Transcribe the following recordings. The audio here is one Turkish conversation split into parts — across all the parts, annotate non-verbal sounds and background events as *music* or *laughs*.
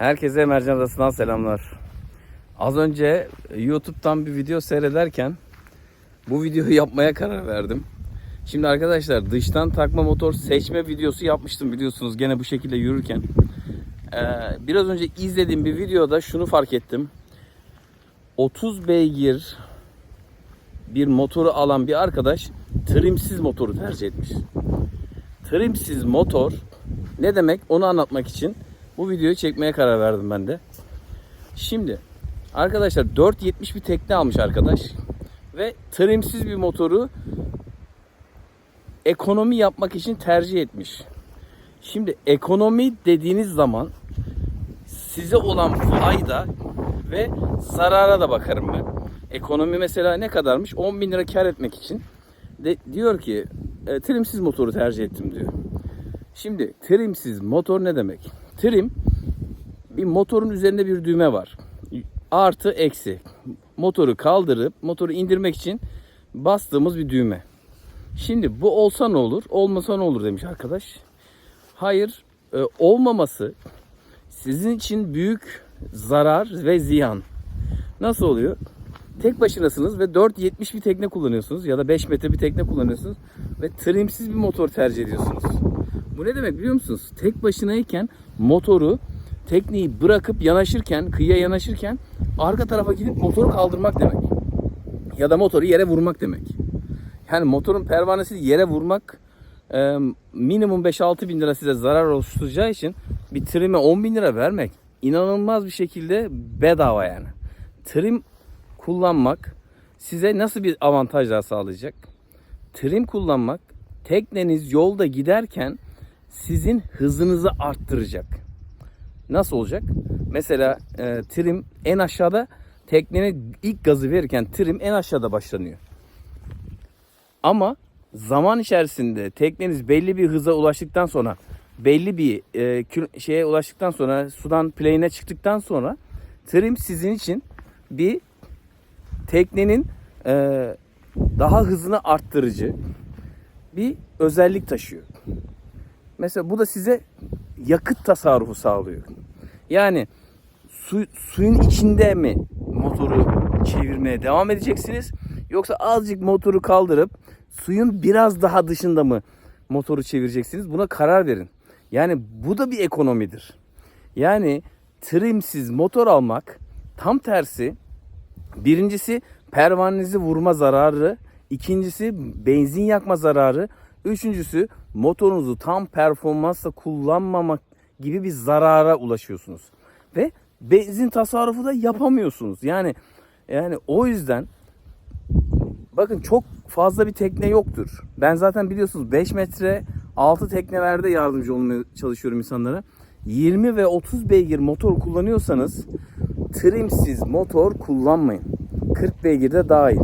Herkese Mercan Adası'ndan selamlar. Az önce YouTube'dan bir video seyrederken bu videoyu *laughs* yapmaya karar verdim. Şimdi arkadaşlar dıştan takma motor seçme videosu yapmıştım biliyorsunuz gene bu şekilde yürürken. Ee, biraz önce izlediğim bir videoda şunu fark ettim. 30 beygir bir motoru alan bir arkadaş trimsiz motoru tercih etmiş. Trimsiz motor ne demek onu anlatmak için bu videoyu çekmeye karar verdim ben de. Şimdi arkadaşlar 4.70 bir tekne almış arkadaş ve trimsiz bir motoru ekonomi yapmak için tercih etmiş. Şimdi ekonomi dediğiniz zaman size olan fayda ve zarara da bakarım ben. Ekonomi mesela ne kadarmış? 10 bin lira kar etmek için de, diyor ki e, trimsiz motoru tercih ettim diyor. Şimdi trimsiz motor ne demek? Trim bir motorun üzerinde bir düğme var. Artı eksi. Motoru kaldırıp motoru indirmek için bastığımız bir düğme. Şimdi bu olsa ne olur? Olmasa ne olur demiş arkadaş. Hayır, e, olmaması sizin için büyük zarar ve ziyan. Nasıl oluyor? Tek başınasınız ve 4.70 bir tekne kullanıyorsunuz ya da 5 metre bir tekne kullanıyorsunuz ve trimsiz bir motor tercih ediyorsunuz. Bu ne demek biliyor musunuz? Tek başınayken motoru tekneyi bırakıp yanaşırken, kıyıya yanaşırken arka tarafa gidip motoru kaldırmak demek. Ya da motoru yere vurmak demek. Yani motorun pervanesi yere vurmak minimum 5-6 bin lira size zarar oluşturacağı için bir trime 10 bin lira vermek inanılmaz bir şekilde bedava yani. Trim kullanmak size nasıl bir avantajlar sağlayacak? Trim kullanmak tekneniz yolda giderken sizin hızınızı arttıracak. Nasıl olacak? Mesela e, trim en aşağıda teknenin ilk gazı verirken trim en aşağıda başlanıyor. Ama zaman içerisinde tekneniz belli bir hıza ulaştıktan sonra belli bir e, şeye ulaştıktan sonra sudan play'ine çıktıktan sonra trim sizin için bir teknenin e, daha hızını arttırıcı bir özellik taşıyor. Mesela bu da size yakıt tasarrufu sağlıyor. Yani su, suyun içinde mi motoru çevirmeye devam edeceksiniz? Yoksa azıcık motoru kaldırıp suyun biraz daha dışında mı motoru çevireceksiniz? Buna karar verin. Yani bu da bir ekonomidir. Yani trimsiz motor almak tam tersi Birincisi pervanenizi vurma zararı. ikincisi benzin yakma zararı. Üçüncüsü motorunuzu tam performansla kullanmamak gibi bir zarara ulaşıyorsunuz. Ve benzin tasarrufu da yapamıyorsunuz. Yani yani o yüzden bakın çok fazla bir tekne yoktur. Ben zaten biliyorsunuz 5 metre altı teknelerde yardımcı olmaya çalışıyorum insanlara. 20 ve 30 beygir motor kullanıyorsanız trimsiz motor kullanmayın. 40 beygir de dahil.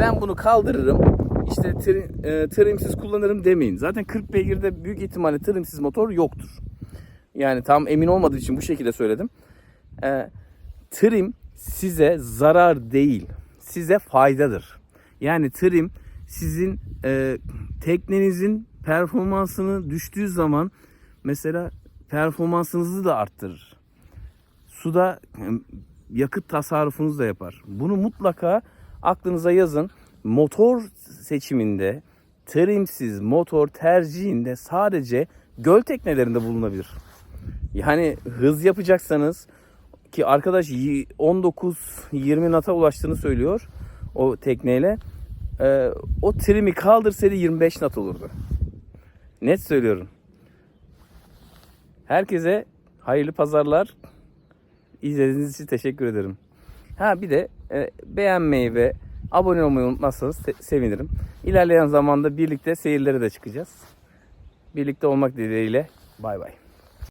Ben bunu kaldırırım. İşte trim, e, trimsiz kullanırım demeyin. Zaten 40 beygirde büyük ihtimalle trimsiz motor yoktur. Yani tam emin olmadığım için bu şekilde söyledim. E, trim size zarar değil, size faydadır. Yani trim sizin e, teknenizin performansını düştüğü zaman mesela performansınızı da arttırır. Suda yakıt tasarrufunuzu da yapar. Bunu mutlaka aklınıza yazın. Motor seçiminde trimsiz motor tercihinde sadece göl teknelerinde bulunabilir. Yani hız yapacaksanız ki arkadaş 19-20 nata ulaştığını söylüyor o tekneyle. O trimi kaldırsaydı 25 nat olurdu. Net söylüyorum. Herkese hayırlı pazarlar. İzlediğiniz için teşekkür ederim. Ha bir de e, beğenmeyi ve abone olmayı unutmazsanız se- sevinirim. İlerleyen zamanda birlikte seyirlere de çıkacağız. Birlikte olmak dileğiyle bay bay.